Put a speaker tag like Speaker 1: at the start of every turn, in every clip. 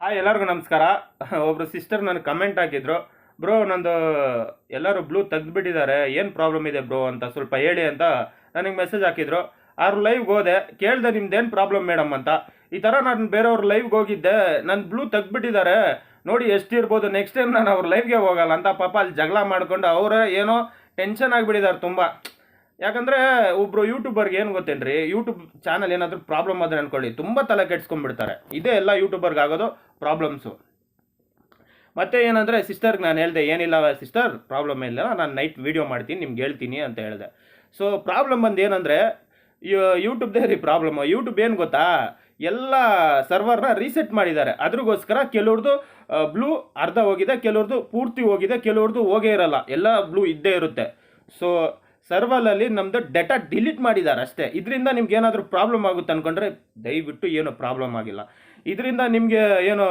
Speaker 1: Hi, ಎಲ್ಲರಿಗೂ ನಮಸ್ಕಾರ. ಒಬ್ಬರು ಸಿಸ್ಟರ್ ನನಗೆ ಕಮೆಂಟ್ ಹಾಕಿದ್ರು. ಬ್ರೋ, ನಂದು ಎಲ್ಲರೂ ಬ್ಲೂ ತೆಗೆದುಬಿಟ್ಟಿದ್ದಾರೆ. ಏನು ಪ್ರಾಬ್ಲಮ್ ಇದೆ ಬ್ರೋ ಅಂತ ಸ್ವಲ್ಪ ಹೇಳಿ ಅಂತ ನನಗೆ ಮೆಸೇಜ್ ಹಾಕಿದ್ರು. ಅವ್ರ ಲೈವ್ಗೆ ಹೋದೆ. ಕೇಳಿದೆ ನಿಮ್ದೇನು ಪ್ರಾಬ್ಲಮ್ ಮೇಡಮ್ ಅಂತ. ಈ ಥರ ನಾನು ಬೇರೆಯವ್ರ ಲೈವ್ಗೆ ಹೋಗಿದ್ದೆ. ನನ್ನ ಬ್ಲೂ ತೆಗ್ದುಬಿಟ್ಟಿದ್ದಾರೆ. ನೋಡಿ ಎಷ್ಟು ಇರ್ಬೋದು ನೆಕ್ಸ್ಟ್ ಟೈಮ್ ನಾನು ಅವ್ರ ಲೈವ್ಗೆ ಹೋಗಲ್ಲ ಅಂತ ಪಾಪ ಅಲ್ಲಿ ಜಗಳ ಮಾಡ್ಕೊಂಡು ಅವರೇ ಏನೋ ಟೆನ್ಷನ್ ಆಗಿಬಿಟ್ಟಿದ್ದಾರೆ ತುಂಬ. ಯಾಕಂದ್ರೆ ಒಬ್ರು ಯೂಟ್ಯೂಬರ್ಗೆ ಏನು ಗೊತ್ತೇನ್ರಿ? ಯೂಟ್ಯೂಬ್ ಚಾನಲ್ ಏನಾದರೂ ಪ್ರಾಬ್ಲಮ್ ಆದರೆ ಅನ್ಕೊಳ್ಳಿ. ತುಂಬ ತಲೆ ಕೆಡ್ಸ್ಕೊಂಡ್ಬಿಡ್ತಾರೆ. ಇದೇ ಎಲ್ಲ ಯೂಟ್ಯೂಬರ್ಗೆ ಆಗೋದು ಪ್ರಾಬ್ಲಮ್ಸು ಮತ್ತೆ ಏನಂದರೆ ಸಿಸ್ಟರ್ಗೆ ನಾನು ಹೇಳಿದೆ, ಏನಿಲ್ಲ ಸಿಸ್ಟರ್ ಪ್ರಾಬ್ಲಮ್ ಇಲ್ಲ ನಾನು ನೈಟ್ ವೀಡಿಯೋ ಮಾಡ್ತೀನಿ, ನಿಮ್ಗೆ ಹೇಳ್ತೀನಿ ಅಂತ ಹೇಳಿದೆ. ಸೊ ಪ್ರಾಬ್ಲಮ್ ಬಂದು ಏನಂದರೆ ಯೂಟ್ಯೂಬ್ದೇ ರೀ ಪ್ರಾಬ್ಲಮ್ ಯೂಟ್ಯೂಬ್ ಏನು ಗೊತ್ತಾ? ಎಲ್ಲ ಸರ್ವರ್ನ ರೀಸೆಟ್ ಮಾಡಿದ್ದಾರೆ. ಅದ್ರಿಗೋಸ್ಕರ ಕೆಲವ್ರದ್ದು ಬ್ಲೂ ಅರ್ಧ ಹೋಗಿದೆ ಕೆಲವ್ರದ್ದು ಪೂರ್ತಿ ಹೋಗಿದೆ ಕೆಲವ್ರದ್ದು ಹೋಗೇ ಇರಲ್ಲ. ಎಲ್ಲ ಬ್ಲೂ ಇದ್ದೇ ಇರುತ್ತೆ. ಸೊ ಸರ್ವಲಲ್ಲಿ ನಮ್ಮದು ಡೇಟಾ ಡಿಲೀಟ್ ಮಾಡಿದ್ದಾರೆ ಅಷ್ಟೇ. ಇದರಿಂದ ನಿಮ್ಗೆ ಏನಾದರೂ ಪ್ರಾಬ್ಲಮ್ ಆಗುತ್ತೆ ಅಂದ್ಕೊಂಡ್ರೆ ದಯವಿಟ್ಟು ಏನು ಪ್ರಾಬ್ಲಮ್ ಆಗಿಲ್ಲ. ಇದರಿಂದ ನಿಮಗೆ ಏನು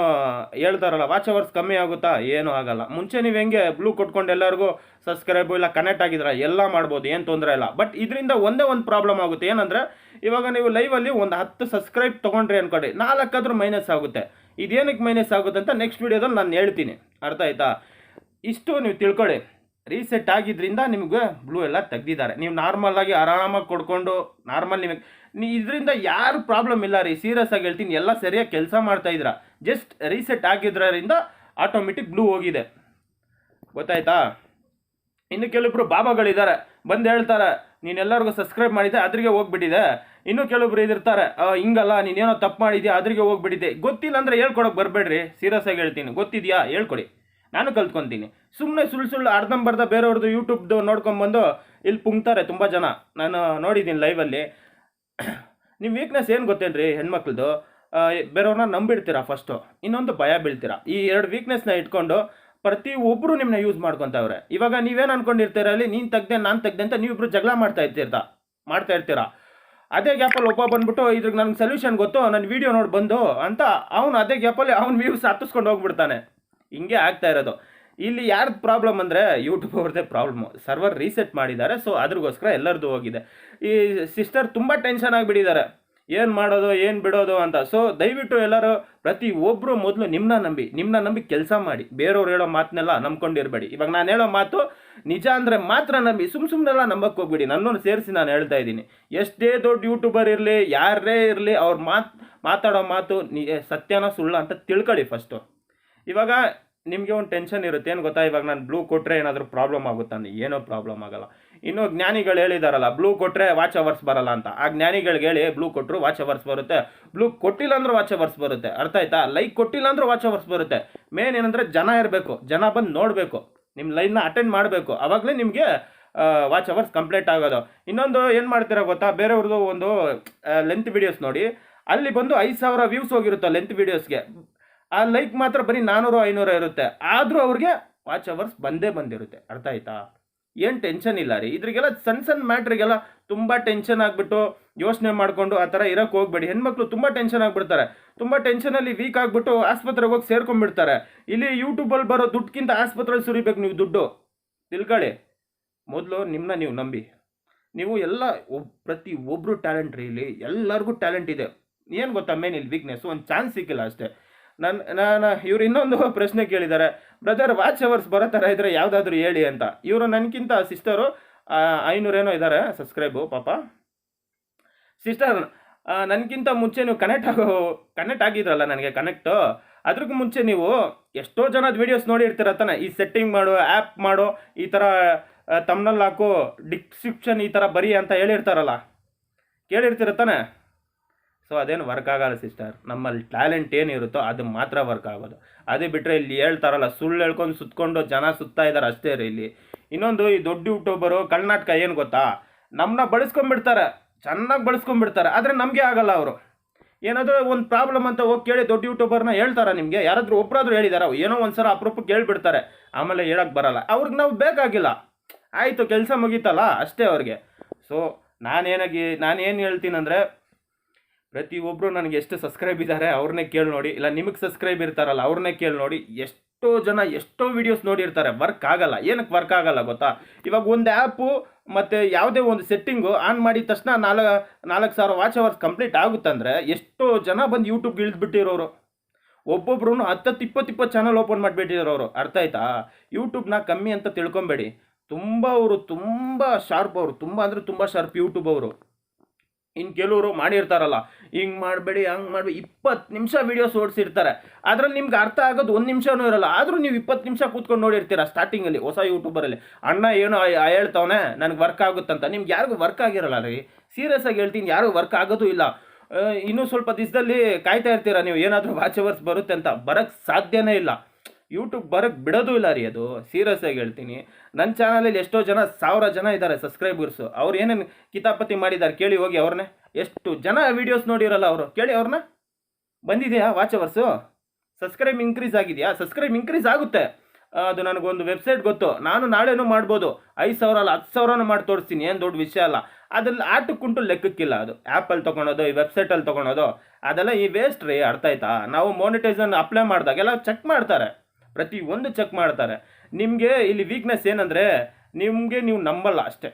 Speaker 1: ಹೇಳ್ತಾರಲ್ಲ ವಾಚ್ ಅವರ್ಸ್ ಕಮ್ಮಿ ಆಗುತ್ತಾ? ಏನೂ ಆಗಲ್ಲ. ಮುಂಚೆ ನೀವು ಹೆಂಗೆ ಬ್ಲೂ ಕೊಟ್ಕೊಂಡು ಎಲ್ಲರಿಗೂ ಸಬ್ಸ್ಕ್ರೈಬು ಇಲ್ಲ ಕನೆಕ್ಟ್ ಆಗಿದ್ರೆ ಎಲ್ಲ ಮಾಡ್ಬೋದು, ಏನು ತೊಂದರೆ ಇಲ್ಲ. ಬಟ್ ಇದರಿಂದ ಒಂದೇ ಒಂದು ಪ್ರಾಬ್ಲಮ್ ಆಗುತ್ತೆ. ಏನಂದರೆ, ಇವಾಗ ನೀವು ಲೈವಲ್ಲಿ ಒಂದು ಹತ್ತು ಸಬ್ಸ್ಕ್ರೈಬ್ ತೊಗೊಂಡ್ರಿ ಅನ್ಕೊಳ್ಳಿ ನಾಲ್ಕಾದ್ರೂ ಮೈನಸ್ ಆಗುತ್ತೆ. ಇದೇನಕ್ಕೆ ಮೈನಸ್ ಆಗುತ್ತೆ ಅಂತ ನೆಕ್ಸ್ಟ್ ವೀಡಿಯೋದಲ್ಲಿ ನಾನು ಹೇಳ್ತೀನಿ. ಅರ್ಥ ಆಯ್ತಾ? ಇಷ್ಟು ನೀವು ತಿಳ್ಕೊಳ್ಳಿ. ರೀಸೆಟ್ ಆಗಿದ್ದರಿಂದ ನಿಮಗೆ ಬ್ಲೂ ಎಲ್ಲ ತೆಗ್ದಿದ್ದಾರೆ. ನೀವು ನಾರ್ಮಲ್ಲಾಗಿ ಆರಾಮಾಗಿ ಕೊಡ್ಕೊಂಡು ನಾರ್ಮಲ್ ನಿಮಗೆ ನೀ ಇದರಿಂದ ಯಾರು ಪ್ರಾಬ್ಲಮ್ ಇಲ್ಲ ರೀ. ಸೀರಿಯಸ್ ಆಗಿ ಹೇಳ್ತೀನಿ. ಎಲ್ಲ ಸರಿಯಾಗಿ ಕೆಲಸ ಮಾಡ್ತಾ ಇದ್ರ ಜಸ್ಟ್ ರೀಸೆಟ್ ಆಗಿದ್ದರಿಂದ ಆಟೋಮೆಟಿಕ್ ಬ್ಲೂ ಹೋಗಿದೆ. ಗೊತ್ತಾಯ್ತಾ? ಇನ್ನು ಕೆಲವೊಬ್ರು ಬಾಬಾಗಳಿದ್ದಾರೆ. ಬಂದು ಹೇಳ್ತಾರೆ ನೀನೆಲ್ಲರಿಗೂ ಸಬ್ಸ್ಕ್ರೈಬ್ ಮಾಡಿದ್ದೆ ಅದ್ರಿಗೆ ಹೋಗ್ಬಿಟ್ಟಿದೆ. ಇನ್ನು ಕೆಲವೊಬ್ರು ಇದಿರ್ತಾರೆ "ಆ, ಹಿಂಗಲ್ಲ ನೀನೇನೋ ತಪ್ಪು ಮಾಡಿದ್ಯಾ ಅದ್ರಿಗೆ ಹೋಗ್ಬಿಟ್ಟಿದೆ ಗೊತ್ತಿಲ್ಲ ಅಂದರೆ ಹೇಳ್ಕೊಡೋಕೆ ಬರಬೇಡ್ರಿ. ಸೀರಿಯಸ್ ಆಗಿ ಹೇಳ್ತೀನಿ. ಗೊತ್ತಿದೆಯಾ? ಹೇಳ್ಕೊಡಿ. ನಾನು ಕಲ್ತ್ಕೊತೀನಿ. ಸುಮ್ಮನೆ ಸುಳ್ಳು ಸುಳ್ಳು ಅರ್ಧಂಬರ್ಧ ಬೇರೆಯವ್ರದ್ದು ಯೂಟ್ಯೂಬ್ದು ನೋಡ್ಕೊಂಬಂದು ಇಲ್ಲಿ ಪುಂಗ್ತಾರೆ ತುಂಬ ಜನ. ನಾನು ನೋಡಿದ್ದೀನಿ ಲೈವಲ್ಲಿ ನಿಮ್ಮ ವೀಕ್ನೆಸ್ ಏನು ಗೊತ್ತೇನ್ರಿ ಹೆಣ್ಮಕ್ಳದು? ಬೇರೆಯವ್ರನ್ನ ನಂಬಿಡ್ತೀರಾ ಫಸ್ಟು ಇನ್ನೊಂದು ಭಯ ಬೀಳ್ತೀರಾ? ಈ ಎರಡು ವೀಕ್ನೆಸ್ನ ಇಟ್ಕೊಂಡು ಪ್ರತಿ ಒಬ್ಬರು ನಿಮ್ಮನ್ನ ಯೂಸ್ ಮಾಡ್ಕೊತಾವ್ರೆ. ಇವಾಗ ನೀವೇನು ಅನ್ಕೊಂಡಿರ್ತೀರ ಅಲ್ಲಿ? ನೀನು ತೆಗ್ದೆ, ನಾನು ತೆಗ್ದೆ ಅಂತ ನೀವಿಬ್ರು ಜಗಳ ಮಾಡ್ತಾ ಇರ್ತೀರ್ತಾ ಮಾಡ್ತಾ ಇರ್ತೀರಾ? ಅದೇ ಗ್ಯಾಪಲ್ಲಿ ಒಬ್ಬ ಬಂದ್ಬಿಟ್ಟು ಇದ್ರಿಗೆ ನನಗೆ ಸೊಲ್ಯೂಷನ್ ಗೊತ್ತು? ನನ್ನ ವೀಡಿಯೋ ನೋಡಿ ಬಂದು ಅಂತ ಅವನು ಅದೇ ಗ್ಯಾಪಲ್ಲಿ ಅವ್ನು ವ್ಯೂಸ್ ಹತ್ತಿಸ್ಕೊಂಡು ಹೋಗ್ಬಿಡ್ತಾನೆ. ಹಿಂಗೆ ಆಗ್ತಾ ಇರೋದು. ಇಲ್ಲಿ ಯಾರ್ದು ಪ್ರಾಬ್ಲಮ್ ಅಂದರೆ ಯೂಟ್ಯೂಬ್ ಅವ್ರದ್ದೇ ಪ್ರಾಬ್ಲಮ್ ಸರ್ವರ್ ರೀಸೆಟ್ ಮಾಡಿದ್ದಾರೆ ಸೊ ಅದ್ರಿಗೋಸ್ಕರ ಎಲ್ಲರದ್ದು ಹೋಗಿದೆ. ಈ ಸಿಸ್ಟರ್ ತುಂಬ ಟೆನ್ಷನ್ ಆಗಿಬಿಟ್ಟಿದ್ದಾರೆ. ಏನು ಮಾಡೋದು, ಏನು ಬಿಡೋದು ಅಂತ. ಸೊ ದಯವಿಟ್ಟು ಎಲ್ಲರೂ ಪ್ರತಿ ಒಬ್ಬರು ಮೊದಲು ನಿಮ್ಮನ್ನ ನಂಬಿ ನಿಮ್ಮನ್ನ ನಂಬಿ ಕೆಲಸ ಮಾಡಿ. ಬೇರೆಯವ್ರು ಹೇಳೋ ಮಾತನ್ನೆಲ್ಲ ನಂಬ್ಕೊಂಡಿರಬೇಡಿ. ಇವಾಗ ನಾನು ಹೇಳೋ ಮಾತು ನಿಜ ಅಂದರೆ ಮಾತ್ರ ನಂಬಿ ಸುಮ್ಮ ಸುಮ್ಮನೆಲ್ಲ ನಂಬಕ್ಕೆ ಹೋಗ್ಬಿಡಿ. ನನ್ನನ್ನು ಸೇರಿಸಿ ನಾನು ಹೇಳ್ತಾ ಇದ್ದೀನಿ. ಎಷ್ಟೇ ದೊಡ್ಡ ಯೂಟ್ಯೂಬರ್ ಇರಲಿ, ಯಾರೇ ಇರಲಿ, ಅವ್ರ ಮಾತು ಮಾತಾಡೋ ಮಾತು ನಿ ಸತ್ಯನ ಸುಳ್ಳ ಅಂತ ತಿಳ್ಕೊಳ್ಳಿ ಫಸ್ಟು ಇವಾಗ ನಿಮಗೆ ಒಂದು ಟೆನ್ಷನ್ ಇರುತ್ತೆ, ಏನು ಗೊತ್ತಾ? ಇವಾಗ ನಾನು ಬ್ಲೂ ಕೊಟ್ಟರೆ ಏನಾದರೂ ಪ್ರಾಬ್ಲಮ್ ಆಗುತ್ತಾ ಅಂದ್ರೆ ಏನೋ ಪ್ರಾಬ್ಲಮ್ ಆಗಲ್ಲ. ಇನ್ನು ಜ್ಞಾನಿಗಳು ಹೇಳಿದಾರಲ್ಲ ಬ್ಲೂ ಕೊಟ್ಟರೆ ವಾಚ್ ಅವರ್ಸ್ ಬರಲ್ಲ ಅಂತ. ಆ ಜ್ಞಾನಿಗಳಿಗೆ ಹೇಳಿ ಬ್ಲೂ ಕೊಟ್ಟರು ವಾಚ್ ಅವರ್ಸ್ ಬರುತ್ತೆ. ಬ್ಲೂ ಕೊಟ್ಟಿಲ್ಲ ಅಂದ್ರೆ ವಾಚ್ ಅವರ್ಸ್ ಬರುತ್ತೆ. ಅರ್ಥ ಆಯ್ತಾ? ಲೈಕ್ ಕೊಟ್ಟಿಲ್ಲ ಅಂದ್ರೆ ವಾಚ್ ಅವರ್ಸ್ ಬರುತ್ತೆ. ಮೇನ್ ಏನಂದರೆ ಜನ ಇರಬೇಕು. ಜನ ಬಂದು ನೋಡಬೇಕು. ನಿಮ್ಮ ಲೈನ್ನ ಅಟೆಂಡ್ ಮಾಡಬೇಕು. ಆವಾಗಲೇ ನಿಮಗೆ ವಾಚ್ ಅವರ್ಸ್ ಕಂಪ್ಲೀಟ್ ಆಗೋದು. ಇನ್ನೊಂದು ಏನು ಮಾಡ್ತೀರಾ ಗೊತ್ತಾ? ಬೇರೆಯವ್ರದ್ದು ಒಂದು ಲೆಂತ್ ವೀಡಿಯೋಸ್ ನೋಡಿ. ಅಲ್ಲಿ ಬಂದು ಐದು ಸಾವಿರ ವ್ಯೂಸ್ ಹೋಗಿರುತ್ತೆ ಲೆಂತ್ ವಿಡಿಯೋಸ್ಗೆ ಆ ಲೈಕ್ ಮಾತ್ರ ಬರೀ ನಾನ್ನೂರು ಐನೂರು ಇರುತ್ತೆ. ಆದರೂ ಅವ್ರಿಗೆ ವಾಚ್ ಅವರ್ಸ್ ಬಂದೇ ಬಂದಿರುತ್ತೆ. ಅರ್ಥ ಆಯ್ತಾ? ಏನು ಟೆನ್ಷನ್ ಇಲ್ಲ ರೀ. ಇದ್ರಿಗೆಲ್ಲ ಸಣ್ಣ ಸಣ್ಣ ಮ್ಯಾಟ್ರಿಗೆಲ್ಲ ತುಂಬ ಟೆನ್ಷನ್ ಆಗಿಬಿಟ್ಟು ಯೋಚನೆ ಮಾಡಿಕೊಂಡು ಆ ಥರ ಇರೋಕ್ಕೆ ಹೋಗ್ಬೇಡಿ. ಹೆಣ್ಮಕ್ಳು ತುಂಬ ಟೆನ್ಷನ್ ಆಗಿಬಿಡ್ತಾರೆ. ತುಂಬ ಟೆನ್ಷನಲ್ಲಿ ವೀಕ್ ಆಗಿಬಿಟ್ಟು ಆಸ್ಪತ್ರೆಗೆ ಹೋಗಿ ಸೇರ್ಕೊಂಡ್ಬಿಡ್ತಾರೆ. ಇಲ್ಲಿ ಯೂಟ್ಯೂಬಲ್ಲಿ ಬರೋ ದುಡ್ಡುಕ್ಕಿಂತ ಆಸ್ಪತ್ರೆಗೆ ಸುರಿಬೇಕು ನೀವು ದುಡ್ಡು. ತಿಳ್ಕೊಳ್ಳಿ. ಮೊದಲು ನಿಮ್ಮನ್ನ ನೀವು ನಂಬಿ. ನೀವು ಎಲ್ಲ ಒಬ್ ಪ್ರತಿ ಒಬ್ಬರು ಟ್ಯಾಲೆಂಟ್ ರೀ ಇಲ್ಲಿ. ಎಲ್ಲರಿಗೂ ಟ್ಯಾಲೆಂಟ್ ಇದೆ. ಏನು ಗೊತ್ತಾ? ಮೇನ್ ಇಲ್ಲಿ ವೀಕ್ನೆಸ್ ಒಂದು ಚಾನ್ಸ್ ಸಿಕ್ಕಿಲ್ಲ ಅಷ್ಟೇ. ನನ್ನ ನಾನು ಇವ್ರು ಇನ್ನೊಂದು ಪ್ರಶ್ನೆ ಕೇಳಿದ್ದಾರೆ ಬ್ರದರ್ ವಾಚ್ ಅವರ್ಸ್ ಬರೋ ಥರ ಇದ್ದರೆ ಯಾವುದಾದ್ರೂ ಹೇಳಿ ಅಂತ. ಇವರು ನನಗಿಂತ ಸಿಸ್ಟರು ಐನೂರೇನೋ ಇದ್ದಾರೆ ಸಬ್ಸ್ಕ್ರೈಬು ಪಾಪ. ಸಿಸ್ಟರ್ ನನಗಿಂತ ಮುಂಚೆ ನೀವು ಕನೆಕ್ಟ್ ಆಗೋ ಕನೆಕ್ಟ್ ಆಗಿದ್ರಲ್ಲ ನನಗೆ ಕನೆಕ್ಟು ಅದ್ರಕ್ಕೂ ಮುಂಚೆ ನೀವು ಎಷ್ಟೋ ಜನದ ವೀಡಿಯೋಸ್ ನೋಡಿರ್ತೀರ ತಾನೆ. ಈ ಸೆಟ್ಟಿಂಗ್ ಮಾಡು ಆ್ಯಪ್ ಮಾಡು, ಈ ಥರ ತಮ್ಮನಲ್ಲಿ ಹಾಕು ಡಿಸ್ಕ್ರಿಪ್ಷನ್ ಈ ಥರ ಬರೀ ಅಂತ ಹೇಳಿರ್ತಾರಲ್ಲ. ಕೇಳಿರ್ತೀರ ತಾನೆ? ಸೊ ಅದೇನು ವರ್ಕ್ ಆಗಲ್ಲ ಸಿಸ್ಟರ್ ನಮ್ಮಲ್ಲಿ ಟ್ಯಾಲೆಂಟ್ ಏನಿರುತ್ತೋ ಅದು ಮಾತ್ರ ವರ್ಕ್ ಆಗೋದು. ಅದೇ ಬಿಟ್ಟರೆ ಇಲ್ಲಿ ಹೇಳ್ತಾರಲ್ಲ, ಸುಳ್ಳು ಹೇಳ್ಕೊಂಡು ಸುತ್ಕೊಂಡು ಜನ ಸುತ್ತಾ ಇದ್ದಾರೆ ಅಷ್ಟೇ ರೀ ಇಲ್ಲಿ. ಇನ್ನೊಂದು ಈ ದೊಡ್ಡ ಯೂಟ್ಯೂಬರು ಕರ್ನಾಟಕ ಏನು ಗೊತ್ತಾ? ನಮ್ಮನ್ನ ಬಳಸ್ಕೊಂಡ್ಬಿಡ್ತಾರೆ. ಚೆನ್ನಾಗಿ ಬಳಸ್ಕೊಂಡ್ಬಿಡ್ತಾರೆ. ಆದರೆ ನಮಗೆ ಆಗಲ್ಲ ಅವರು. ಏನಾದರೂ ಒಂದು ಪ್ರಾಬ್ಲಮ್ ಅಂತ ಹೋಗಿ ಕೇಳಿ ದೊಡ್ಡ ಯೂಟ್ಯೂಬರ್ನ ಹೇಳ್ತಾರೆ ನಿಮಗೆ? ಯಾರಾದರೂ ಒಬ್ಬರಾದ್ರೂ ಹೇಳಿದಾರ? ಏನೋ ಒಂದು ಸಲ ಅಪರೂಪಕ್ಕೆ ಹೇಳ್ಬಿಡ್ತಾರೆ. ಆಮೇಲೆ ಹೇಳಕ್ಕೆ ಬರಲ್ಲ. ಅವ್ರಿಗೆ ನಾವು ಬೇಕಾಗಿಲ್ಲ. ಆಯಿತು, ಕೆಲಸ ಮುಗೀತಲ್ಲ ಅಷ್ಟೇ ಅವ್ರಿಗೆ. ಸೊ ನಾನೇನಾಗಿ, ನಾನೇನು ಹೇಳ್ತೀನಂದರೆ ಪ್ರತಿಯೊಬ್ಬರು ನನಗೆ ಎಷ್ಟು ಸಬ್ಸ್ಕ್ರೈಬ್ ಇದ್ದಾರೆ ಅವ್ರನ್ನೇ ಕೇಳಿ ನೋಡಿ. ಇಲ್ಲ, ನಿಮಗೆ ಸಬ್ಸ್ಕ್ರೈಬ್ ಇರ್ತಾರಲ್ಲ ಅವ್ರನ್ನೇ ಕೇಳಿ ನೋಡಿ. ಎಷ್ಟೋ ಜನ ಎಷ್ಟೋ ವಿಡಿಯೋಸ್ ನೋಡಿರ್ತಾರೆ. ವರ್ಕ್ ಆಗಲ್ಲ. ಏನಕ್ಕೆ ವರ್ಕ್ ಆಗಲ್ಲ ಗೊತ್ತಾ? ಇವಾಗ ಒಂದು ಆ್ಯಪು ಮತ್ತು ಯಾವುದೇ ಒಂದು ಸೆಟ್ಟಿಂಗು ಆನ್ ಮಾಡಿದ ತಕ್ಷಣ ನಾಲ್ಕು ನಾಲ್ಕು ಸಾವಿರ ವಾಚ್ ಅವರ್ಸ್ ಕಂಪ್ಲೀಟ್ ಆಗುತ್ತಂದರೆ ಎಷ್ಟೋ ಜನ ಬಂದು ಯೂಟ್ಯೂಬ್ಗೆ ಇಳಿದ್ಬಿಟ್ಟಿರೋರು. ಒಬ್ಬೊಬ್ರು ಹತ್ತತ್ತು, ಇಪ್ಪತ್ತು ಇಪ್ಪತ್ತು ಚಾನಲ್ ಓಪನ್ ಮಾಡಿಬಿಟ್ಟಿರೋರು. ಅರ್ಥ ಆಯ್ತಾ? ಯೂಟ್ಯೂಬ್ನ ಕಮ್ಮಿ ಅಂತ ತಿಳ್ಕೊಬೇಡಿ. ತುಂಬ ಅವರು ತುಂಬ ಶಾರ್ಪ್ ಅವರು. ತುಂಬ ಅಂದರೆ ತುಂಬ ಶಾರ್ಪ್ ಯೂಟ್ಯೂಬ್ ಅವರು. ಇನ್ನು ಕೆಲವರು ಮಾಡಿರ್ತಾರಲ್ಲ. ಹಿಂಗೆ ಮಾಡಬೇಡಿ, ಹಂಗೆ ಮಾಡಬೇಡಿ. ಇಪ್ಪತ್ತು ನಿಮಿಷ ವೀಡಿಯೋಸ್ ಓಡಿಸಿರ್ತಾರೆ. ಅದ್ರಲ್ಲಿ ನಿಮ್ಗೆ ಅರ್ಥ ಆಗೋದು ಒಂದು ನಿಮಿಷನೂ ಇರಲ್ಲ. ಆದರೂ ನೀವು ಇಪ್ಪತ್ತು ನಿಮಿಷ ಕೂತ್ಕೊಂಡು ನೋಡಿರ್ತೀರ ಸ್ಟಾರ್ಟಿಂಗಲ್ಲಿ ಹೊಸ ಯೂಟ್ಯೂಬರಲ್ಲಿ ಅಣ್ಣ ಏನು ಹೇಳ್ತವನೆ, ನನಗೆ ವರ್ಕ್ ಆಗುತ್ತಂತ. ನಿಮ್ಗೆ ಯಾರಿಗೂ ವರ್ಕ್ ಆಗಿರಲ್ಲ ರೀ. ಸೀರಿಯಸ್ ಆಗಿ ಹೇಳ್ತೀನಿ, ಯಾರಿಗೂ ವರ್ಕ್ ಆಗೋದು ಇಲ್ಲ. ಇನ್ನೂ ಸ್ವಲ್ಪ ದಿವಸದಲ್ಲಿ ಕಾಯ್ತಾ ಇರ್ತೀರ ನೀವು? ಏನಾದರೂ ವಾಚ್ ಅವರ್ಸ್ ಬರುತ್ತೆ ಅಂತ. ಬರೋಕ್ಕೆ ಸಾಧ್ಯನೇ ಇಲ್ಲ. ಯೂಟ್ಯೂಬ್ ಬರೋಕ್ಕೆ ಬಿಡೋದು ಇಲ್ಲ ರೀ ಅದು. ಸೀರಿಯಸ್ ಆಗಿ ಹೇಳ್ತೀನಿ. ನನ್ನ ಚಾನಲಲ್ಲಿ ಎಷ್ಟೋ ಜನ, ಸಾವಿರ ಜನ ಇದ್ದಾರೆ ಸಬ್ಸ್ಕ್ರೈಬರ್ಸು ಅವ್ರು ಏನೇನು ಕಿತಾಪತಿ ಮಾಡಿದ್ದಾರೆ ಕೇಳಿ ಹೋಗಿ ಅವ್ರನ್ನೇ. ಎಷ್ಟು ಜನ ವೀಡಿಯೋಸ್ ನೋಡಿರಲ್ಲ ಅವರು? ಕೇಳಿ ಅವ್ರನ್ನ. ಬಂದಿದೆಯಾ ವಾಚ್ ಅವರ್ಸು ಸಬ್ಸ್ಕ್ರೈಬ್ ಇನ್ಕ್ರೀಸ್ ಆಗಿದೆಯಾ? ಸಬ್ಸ್ಕ್ರೈಬ್ ಇನ್ಕ್ರೀಸ್ ಆಗುತ್ತೆ. ಅದು ನನಗೊಂದು ವೆಬ್ಸೈಟ್ ಗೊತ್ತು. ನಾನು ನಾಳೆನೂ ಮಾಡ್ಬೋದು. ಐದು ಸಾವಿರ ಅಲ್ಲ, ಹತ್ತು ಸಾವಿರನೂ ಮಾಡಿ ತೋರಿಸ್ತೀನಿ. ಏನು ದೊಡ್ಡ ವಿಷಯ ಅಲ್ಲ. ಅದ್ರಲ್ಲಿ ಆಟಕ್ಕುಂಟು ಲೆಕ್ಕಕ್ಕಿಲ್ಲ ಅದು. ಆ್ಯಪಲ್ಲಿ ತೊಗೊಳೋದು ಈ ವೆಬ್ಸೈಟಲ್ಲಿ ತೊಗೊಳೋದು ಅದೆಲ್ಲ ಈ ವೇಸ್ಟ್ ರೀ. ಅರ್ಥ ಆಯ್ತಾ? ನಾವು ಮೋನಿಟೈಸನ್ ಅಪ್ಲೈ ಮಾಡಿದಾಗೆಲ್ಲ ಚೆಕ್ ಮಾಡ್ತಾರೆ. ಪ್ರತಿ ಒಂದು ಚೆಕ್ ಮಾಡ್ತಾರೆ. ನಿಮಗೆ ಇಲ್ಲಿ ವೀಕ್ನೆಸ್ ಏನಂದರೆ, ನಿಮಗೆ ನೀವು ನಂಬಲ್ಲ ಅಷ್ಟೇ.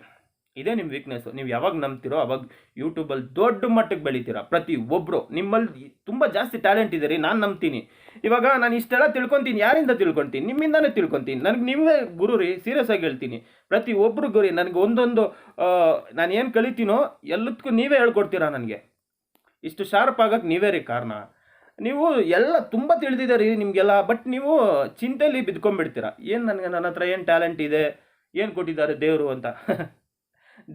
Speaker 1: ಇದೇ ನಿಮ್ಮ ವೀಕ್ನೆಸ್ಸು ನೀವು ಯಾವಾಗ ನಂಬ್ತಿರೋ ಅವಾಗ ಯೂಟ್ಯೂಬಲ್ಲಿ ದೊಡ್ಡ ಮಟ್ಟಕ್ಕೆ ಬೆಳಿತೀರ. ಪ್ರತಿ ಒಬ್ಬರು ನಿಮ್ಮಲ್ಲಿ ತುಂಬ ಜಾಸ್ತಿ ಟ್ಯಾಲೆಂಟ್ ಇದೆ ರೀ, ನಾನು ನಂಬ್ತೀನಿ. ಇವಾಗ ನಾನು ಇಷ್ಟೆಲ್ಲ ತಿಳ್ಕೊತೀನಿ, ಯಾರಿಂದ ತಿಳ್ಕೊತೀನಿ? ನಿಮ್ಮಿಂದನೇ ತಿಳ್ಕೊತೀನಿ. ನನಗೆ ನೀವೇ ಗುರು ರೀ ಸೀರಿಯಸ್ ಆಗಿ ಹೇಳ್ತೀನಿ. ಪ್ರತಿ ಒಬ್ಬರು ಗುರಿ ನನಗೆ ಒಂದೊಂದು ನಾನು ಏನು ಕಲಿತೀನೋ ಎಲ್ಲದಕ್ಕೂ ನೀವೇ ಹೇಳ್ಕೊಡ್ತೀರಾ ನನಗೆ. ಇಷ್ಟು ಶಾರ್ಪ್ ಆಗೋಕ್ಕೆ ನೀವೇ ರೀ ಕಾರಣ. ನೀವು ಎಲ್ಲ ತುಂಬ ತಿಳಿದಿದೆ ರೀ ನಿಮಗೆಲ್ಲ ಬಟ್ ನೀವು ಚಿಂತೆಯಲ್ಲಿ ಬಿದ್ಕೊಂಡ್ಬಿಡ್ತೀರಾ? ಏನು ನನಗೆ ನನ್ನ ಹತ್ರ ಏನು ಟ್ಯಾಲೆಂಟ್ ಇದೆ? ಏನು ಕೊಟ್ಟಿದ್ದಾರೆ ದೇವರು ಅಂತ?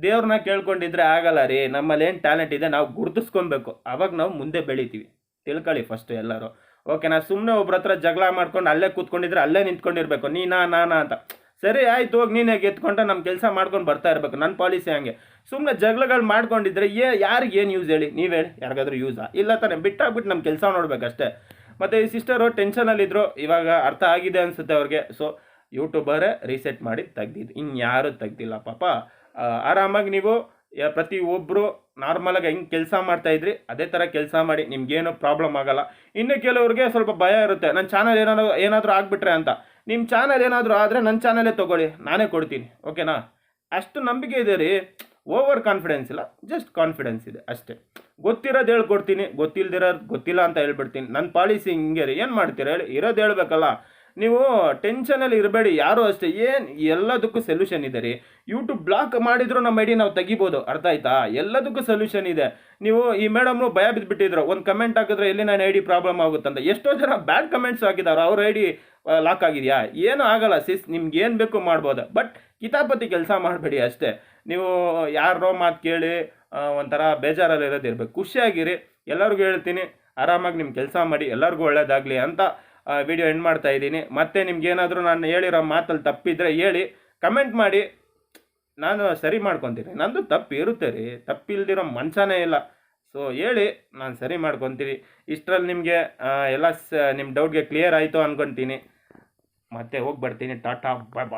Speaker 1: ದೇವ್ರನ್ನ ಕೇಳ್ಕೊಂಡಿದ್ರೆ ಆಗಲ್ಲ ರೀ, ನಮ್ಮಲ್ಲಿ ಏನು ಟ್ಯಾಲೆಂಟ್ ಇದೆ ನಾವು ಗುರುತಿಸ್ಕೊಬೇಕು ಅವಾಗ ನಾವು ಮುಂದೆ ಬೆಳಿತೀವಿ. ತಿಳ್ಕೊಳ್ಳಿ ಫಸ್ಟು ಎಲ್ಲರೂ. ಓಕೆ ನಾ ಸುಮ್ಮನೆ ಒಬ್ರ ಹತ್ರ ಜಗಳ ಮಾಡ್ಕೊಂಡು ಅಲ್ಲೇ ಕೂತ್ಕೊಂಡಿದ್ರೆ ಅಲ್ಲೇ ನಿಂತ್ಕೊಂಡಿರ್ಬೇಕು. ನೀನಾ ನಾನಾ ಅಂತ. ಸರಿ, ಆಯ್ತು, ಹೋಗಿ, ನೀನೇ ಗೆದ್ಕೊಂಡ ನಮ್ಮ ಕೆಲಸ ಮಾಡ್ಕೊಂಡು ಬರ್ತಾ ಇರಬೇಕು. ನನ್ನ ಪಾಲಿಸಿ ಹಂಗೆ. ಸುಮ್ಮನೆ ಜಗಳಗಳು ಮಾಡ್ಕೊಂಡಿದ್ರೆ ಏ, ಯಾರಿಗೆ ಏನು ಯೂಸ್ ಹೇಳಿ? ನೀವು ಹೇಳಿ. ಯಾರಿಗಾದ್ರೂ ಯೂಸಾ ಇಲ್ಲ ತಾನೆ ಬಿಟ್ಟಾಗ್ಬಿಟ್ಟು ನಮ್ಮ ಕೆಲಸ ನೋಡ್ಬೇಕಷ್ಟೇ ಮತ್ತು ಈ ಸಿಸ್ಟರು ಟೆನ್ಷನಲ್ಲಿದ್ದರು ಇವಾಗ ಅರ್ಥ ಆಗಿದೆ ಅನಿಸುತ್ತೆ ಅವ್ರಿಗೆ. ಸೊ ಯೂಟ್ಯೂಬರೇ ರೀಸೆಟ್ ಮಾಡಿ ತೆಗ್ದಿದ್ದು ಇನ್ಯಾರೂ ತೆಗ್ದಿಲ್ಲ, ಪಾಪ. ಆರಾಮಾಗಿ ನೀವು ಪ್ರತಿಯೊಬ್ಬರು ಪ್ರತಿ ಒಬ್ಬರು ನಾರ್ಮಲಾಗಿ ಹೆಂಗೆ ಕೆಲಸ ಮಾಡ್ತಾ ಇದ್ರಿ, ಅದೇ ಥರ ಕೆಲಸ ಮಾಡಿ, ನಿಮ್ಗೇನು ಪ್ರಾಬ್ಲಮ್ ಆಗಲ್ಲ. ಇನ್ನು ಕೆಲವ್ರಿಗೆ ಸ್ವಲ್ಪ ಭಯ ಇರುತ್ತೆ. ನನ್ನ ಚಾನಲ್ ಏನಾದ್ರು ಏನಾದರೂ ಆಗಿಬಿಟ್ರೆ ಅಂತ. ನಿಮ್ಮ ಚಾನಲ್ ಏನಾದರೂ ಆದರೆ ನನ್ನ ಚಾನಲೇ ತೊಗೊಳ್ಳಿ, ನಾನೇ ಕೊಡ್ತೀನಿ ಓಕೆನಾ ಅಷ್ಟು ನಂಬಿಕೆ ಇದೆ ರೀ ಓವರ್ ಕಾನ್ಫಿಡೆನ್ಸ್ ಇಲ್ಲ ಜಸ್ಟ್ ಕಾನ್ಫಿಡೆನ್ಸ್ ಇದೆ ಅಷ್ಟೇ. ಗೊತ್ತಿರೋದು ಹೇಳ್ಕೊಡ್ತೀನಿ ಗೊತ್ತಿಲ್ದಿರೋದು ಗೊತ್ತಿಲ್ಲ ಅಂತ ಹೇಳ್ಬಿಡ್ತೀನಿ. ನನ್ನ ಪಾಲಿಸಿ ಹಿಂಗೆ ರೀ, ಏನು ಮಾಡ್ತೀರಾ ಹೇಳಿ? ಇರೋದು ಹೇಳ್ಬೇಕಲ್ಲ ನೀವು ಟೆನ್ಷನಲ್ಲಿ ಇರಬೇಡಿ, ಯಾರೂ ಅಷ್ಟೇ, ಏನು ಎಲ್ಲದಕ್ಕೂ ಸೊಲ್ಯೂಷನ್ ಇದೆ ರೀ. ಯೂಟ್ಯೂಬ್ ಬ್ಲಾಕ್ ಮಾಡಿದ್ರು ನಮ್ಮ ಐಡಿ ನಾವು ತೆಗಿಬೋದು, ಅರ್ಥ ಆಯ್ತಾ? ಎಲ್ಲದಕ್ಕೂ ಸೊಲ್ಯೂಷನ್ ಇದೆ. ನೀವು ಈ ಮೇಡಮ್ನು ಭಯ ಬಿದ್ದುಬಿಟ್ಟಿದ್ರು ಒಂದು ಕಮೆಂಟ್ ಹಾಕಿದ್ರೆ ಎಲ್ಲಿ ನನ್ನ ಐ ಡಿ ಪ್ರಾಬ್ಲಮ್ ಆಗುತ್ತಂತ? ಎಷ್ಟೋ ಜನ ಬ್ಯಾಡ್ ಕಮೆಂಟ್ಸ್ ಹಾಕಿದ್ದಾರೆ ಅವ್ರ ಐ ಡಿ ಲಾಕ್ ಆಗಿದೆಯಾ? ಏನೂ ಆಗಲ್ಲ ಸಿಸ್ ನಿಮ್ಗೆ ಏನು ಬೇಕು ಮಾಡ್ಬೋದು. ಬಟ್ ಕಿತಾಪತಿ ಕೆಲಸ ಮಾಡಬೇಡಿ ಅಷ್ಟೇ. ನೀವು ಯಾರೋ ಮಾತು ಕೇಳಿ ಒಂಥರ ಬೇಜಾರಲ್ಲಿ ಇರೋದಿರ್ಬೇಕು ಖುಷಿಯಾಗಿರಿ. ಎಲ್ಲರಿಗೂ ಹೇಳ್ತೀನಿ, ಆರಾಮಾಗಿ ನಿಮ್ಮ ಕೆಲಸ ಮಾಡಿ, ಎಲ್ಲರಿಗೂ ಒಳ್ಳೇದಾಗಲಿ ಅಂತ ವಿಡಿಯೋ ಎಂಡ್ ಮಾಡ್ತಾ ಇದ್ದೀನಿ. ಮತ್ತೆ ನಿಮ್ಗೇನಾದರೂ ನಾನು ಹೇಳಿರೋ ಮಾತಲ್ಲಿ ತಪ್ಪಿದ್ರೆ ಹೇಳಿ ಕಮೆಂಟ್ ಮಾಡಿ. ನಾನು ಸರಿ ಮಾಡ್ಕೊತೀನಿ. ನಂದು ತಪ್ಪು ಇರುತ್ತೆ ರೀ. ತಪ್ಪಿಲ್ದಿರೋ ಮನ್ಸನೇ ಇಲ್ಲ. ಸೊ ಹೇಳಿ, ನಾನು ಸರಿ ಮಾಡ್ಕೊತೀನಿ. ಇಷ್ಟರಲ್ಲಿ ನಿಮಗೆ ಎಲ್ಲ ಸ ನಿಮ್ಮ ಡೌಟ್ಗೆ ಕ್ಲಿಯರ್ ಆಯಿತು ಅಂದ್ಕೊತೀನಿ ಮತ್ತೆ ಹೋಗಿ ಬರ್ತೀನಿ ಟಾಟಾ ಬಾಯ್ ಬಾಯ್